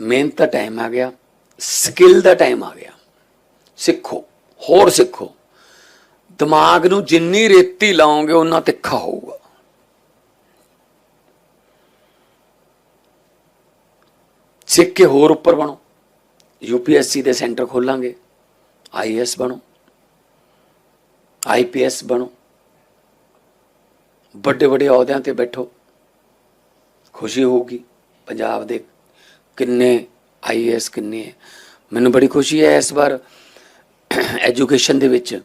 ਮਿਹਨਤ ਦਾ ਟਾਈਮ ਆ ਗਿਆ ਸਕਿੱਲ ਦਾ ਟਾਈਮ ਆ ਗਿਆ। ਸਿੱਖੋ, ਹੋਰ ਸਿੱਖੋ। ਦਿਮਾਗ ਨੂੰ ਜਿੰਨੀ ਰੇਤੀ ਲਾਓਗੇ ਉਨਾ ਤਿੱਖਾ ਹੋਊਗਾ। ਸਿੱਖ ਕੇ ਹੋਰ ਉੱਪਰ ਬਣੋ। ਯੂਪੀਐਸਸੀ ਦੇ ਸੈਂਟਰ ਖੋਲਾਂਗੇ। ਆਈਐਸ ਬਣੋ। ਆਈਪੀਐਸ ਬਣੋ। ਵੱਡੇ ਵੱਡੇ ਅਹੁਦਿਆਂ ਤੇ ਬੈਠੋ। ਖੁਸ਼ੀ ਹੋਊਗੀ। ਪੰਜਾਬ ਦੇ ਕਿੰਨੇ ਆਈਐਸ ਕਿੰਨੇ ਹੈ। ਮੈਨੂੰ ਬੜੀ ਖੁਸ਼ੀ ਹੈ ਇਸ ਵਾਰ ਐਜੂਕੇਸ਼ਨ ਦੇ ਵਿੱਚ।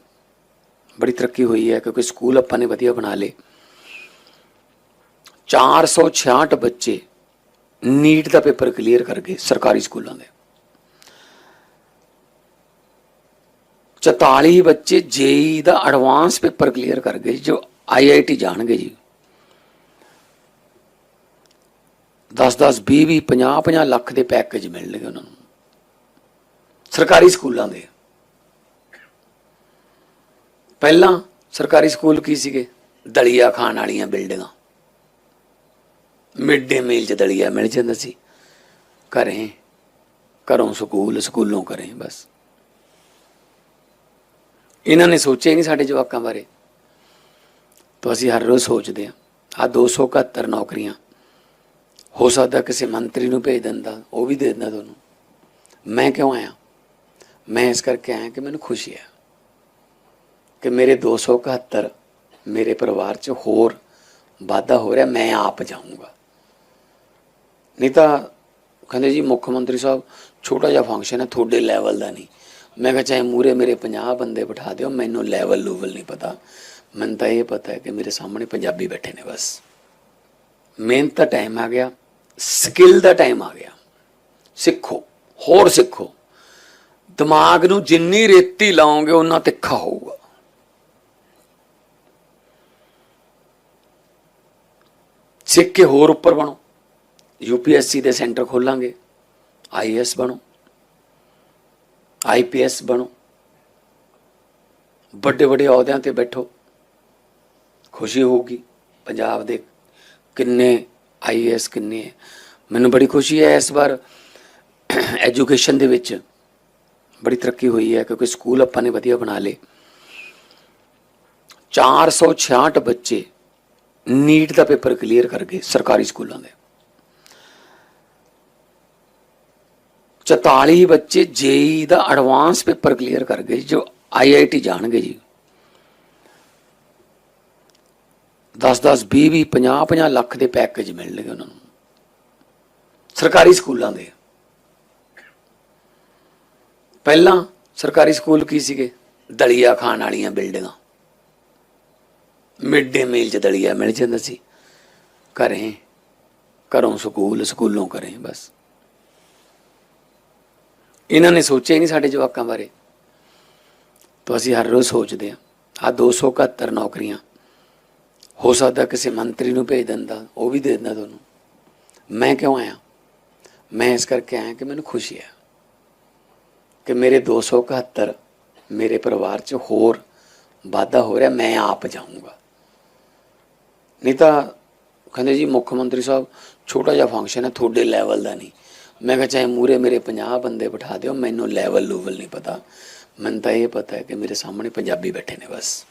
ਬੜੀ ਤਰੱਕੀ ਹੋਈ ਹੈ ਕਿਉਂਕਿ ਸਕੂਲ ਆਪਾਂ ਨੇ ਵਧੀਆ ਬਣਾ ਲਏ। 466 ਬੱਚੇ ਨੀਟ ਦਾ ਪੇਪਰ ਕਲੀਅਰ ਕਰ ਗਏ ਸਰਕਾਰੀ ਸਕੂਲਾਂ ਦੇ। 44 ਬੱਚੇ ਜੇਈ ਦਾ ਐਡਵਾਂਸ ਪੇਪਰ ਕਲੀਅਰ ਕਰ ਗਏ ਜੋ ਆਈਆਈਟੀ ਜਾਣਗੇ ਜੀ। 10 10 20 20 50 50 ਲੱਖ ਦੇ ਪੈਕੇਜ ਮਿਲਣਗੇ ਉਹਨਾਂ ਨੂੰ। ਸਰਕਾਰੀ ਸਕੂਲਾਂ ਦੇ। ਪਹਿਲਾਂ ਸਰਕਾਰੀ ਸਕੂਲ ਕੀ ਸੀਗੇ? ਦਲੀਆ ਖਾਣ ਵਾਲੀਆਂ ਬਿਲਡਿੰਗਾਂ। ਮਿਡ ਡੇ ਮੀਲ ਚ ਦਲੀਆ ਮਿਲ ਜਾਂਦਾ ਸੀ। ਘਰੇ, ਘਰੋਂ ਸਕੂਲ, ਸਕੂਲੋਂ ਕਰੇ ਬਸ। ਇਹਨਾਂ ਨੇ ਸੋਚਿਆ ਨਹੀਂ ਸਾਡੇ ਜਵਾਕਾਂ ਬਾਰੇ। ਤਾਂ ਅਸੀਂ ਹਰ ਰੋਜ਼ ਸੋਚਦੇ ਹਾਂ ਆ 271 ਨੌਕਰੀਆਂ ਹੋ ਸਕਦਾ ਕਿਸੇ ਮੰਤਰੀ ਨੂੰ ਭੇਜ ਦਿੰਦਾ, ਉਹ ਵੀ ਦੇ ਦਿੰਦਾ ਤੁਹਾਨੂੰ। ਮੈਂ ਕਿਉਂ ਆਇਆ? ਮੈਂ ਇਸ ਕਰਕੇ ਆਇਆ ਕਿ ਮੈਨੂੰ ਖੁਸ਼ੀ ਹੈ ਕਿ ਮੇਰੇ 271 ਮੇਰੇ ਪਰਿਵਾਰ 'ਚ ਹੋਰ ਵਾਧਾ ਹੋ ਰਿਹਾ, ਮੈਂ ਆਪ ਜਾਊਂਗਾ। ਨਹੀਂ ਤਾਂ ਕਹਿੰਦੇ ਜੀ, ਮੁੱਖ ਮੰਤਰੀ ਸਾਹਿਬ, ਛੋਟਾ ਜਿਹਾ ਫੰਕਸ਼ਨ ਹੈ, ਤੁਹਾਡੇ ਲੈਵਲ ਦਾ ਨਹੀਂ। ਮੈਂ ਕਿਹਾ, ਚਾਹੇ ਮੂਰੇ ਮੇਰੇ 50 ਬੰਦੇ ਬਿਠਾ ਦਿਓ, ਮੈਨੂੰ ਲੈਵਲ ਲੂਵਲ ਨਹੀਂ ਪਤਾ। ਮੈਨੂੰ ਤਾਂ ਇਹ ਪਤਾ ਹੈ ਕਿ ਮੇਰੇ ਸਾਹਮਣੇ ਪੰਜਾਬੀ ਬੈਠੇ ਨੇ ਬਸ। ਮਿਹਨਤ ਦਾ ਟਾਈਮ ਆ ਗਿਆ। ਸਕਿੱਲ ਦਾ ਟਾਈਮ ਆ ਗਿਆ। ਸਿੱਖੋ, ਹੋਰ ਸਿੱਖੋ। ਦਿਮਾਗ ਨੂੰ ਜਿੰਨੀ ਰੇਤੀ ਲਾਓਗੇ ਉਨਾ ਤਿੱਖਾ ਹੋਊਗਾ। ਸਿੱਖ ਕੇ ਹੋਰ ਉੱਪਰ ਬਣੋ। ਯੂਪੀਐਸਸੀ ਦੇ ਸੈਂਟਰ ਖੋਲਾਂਗੇ। ਆਈਐਸ ਬਣੋ। ਆਈਪੀਐਸ ਬਣੋ। ਵੱਡੇ ਵੱਡੇ ਅਹੁਦਿਆਂ ਤੇ ਬੈਠੋ। ਖੁਸ਼ੀ ਹੋਊਗੀ। ਪੰਜਾਬ ਦੇ ਕਿੰਨੇ ਆਈਐਸ ਕਿੰਨੇ ਹੈ। ਮੈਨੂੰ ਬੜੀ ਖੁਸ਼ੀ ਹੈ ਇਸ ਵਾਰ ਐਜੂਕੇਸ਼ਨ ਦੇ ਵਿੱਚ। ਬੜੀ ਤਰੱਕੀ ਹੋਈ ਹੈ ਕਿਉਂਕਿ ਸਕੂਲ ਆਪਾਂ ਨੇ ਵਧੀਆ ਬਣਾ ਲਏ। 466 ਬੱਚੇ ਨੀਟ ਦਾ ਪੇਪਰ ਕਲੀਅਰ ਕਰ ਗਏ ਸਰਕਾਰੀ ਸਕੂਲਾਂ ਦੇ। 44 ਬੱਚੇ ਜੇਈ ਦਾ ਐਡਵਾਂਸ ਪੇਪਰ ਕਲੀਅਰ ਕਰ ਗਏ ਜੋ ਆਈਆਈਟੀ ਜਾਣਗੇ ਜੀ। 10 10 20 20 50 50 ਲੱਖ ਦੇ ਪੈਕੇਜ ਮਿਲਣਗੇ ਉਹਨਾਂ ਨੂੰ। ਸਰਕਾਰੀ ਸਕੂਲਾਂ ਦੇ। ਪਹਿਲਾਂ ਸਰਕਾਰੀ ਸਕੂਲ ਕੀ ਸੀਗੇ? ਦਲੀਆ ਖਾਣ ਵਾਲੀਆਂ ਬਿਲਡਿੰਗਾਂ। ਮਿਡ ਡੇ ਮੀਲ ਚ ਦਲੀਆ ਮਿਲ ਜਾਂਦਾ ਸੀ। ਘਰੇ, ਘਰੋਂ ਸਕੂਲ, ਸਕੂਲੋਂ ਕਰੇ ਬਸ। ਇਹਨਾਂ ਨੇ ਸੋਚਿਆ ਹੀ ਨਹੀਂ ਸਾਡੇ ਜਵਾਕਾਂ ਬਾਰੇ। ਤਾਂ ਅਸੀਂ ਹਰ ਰੋਜ਼ ਸੋਚਦੇ ਹਾਂ ਆ 271 ਨੌਕਰੀਆਂ ਹੋ ਸਕਦਾ ਕਿਸੇ ਮੰਤਰੀ ਨੂੰ ਭੇਜ ਦਿੰਦਾ, ਉਹ ਵੀ ਦੇ ਦਿੰਦਾ ਤੁਹਾਨੂੰ। ਮੈਂ ਕਿਉਂ ਆਇਆ? ਮੈਂ ਇਸ ਕਰਕੇ ਆਇਆ ਕਿ ਮੈਨੂੰ ਖੁਸ਼ੀ ਹੈ ਕਿ ਮੇਰੇ 271 ਮੇਰੇ ਪਰਿਵਾਰ 'ਚ ਹੋਰ ਵਾਧਾ ਹੋ ਰਿਹਾ, ਮੈਂ ਆਪ ਜਾਊਂਗਾ। ਨਹੀਂ ਤਾਂ ਕਹਿੰਦੇ ਜੀ, ਮੁੱਖ ਮੰਤਰੀ ਸਾਹਿਬ, ਛੋਟਾ ਜਿਹਾ ਫੰਕਸ਼ਨ ਹੈ, ਤੁਹਾਡੇ ਲੈਵਲ ਦਾ ਨਹੀਂ। ਮੈਂ ਕਿਹਾ, ਚਾਹੇ ਮੂਰੇ ਮੇਰੇ 50 ਬੰਦੇ ਬਿਠਾ ਦਿਓ, ਮੈਨੂੰ ਲੈਵਲ ਲੂਵਲ ਨਹੀਂ ਪਤਾ। ਮੈਨੂੰ ਤਾਂ ਇਹ ਪਤਾ ਹੈ ਕਿ ਮੇਰੇ ਸਾਹਮਣੇ ਪੰਜਾਬੀ ਬੈਠੇ ਨੇ ਬਸ।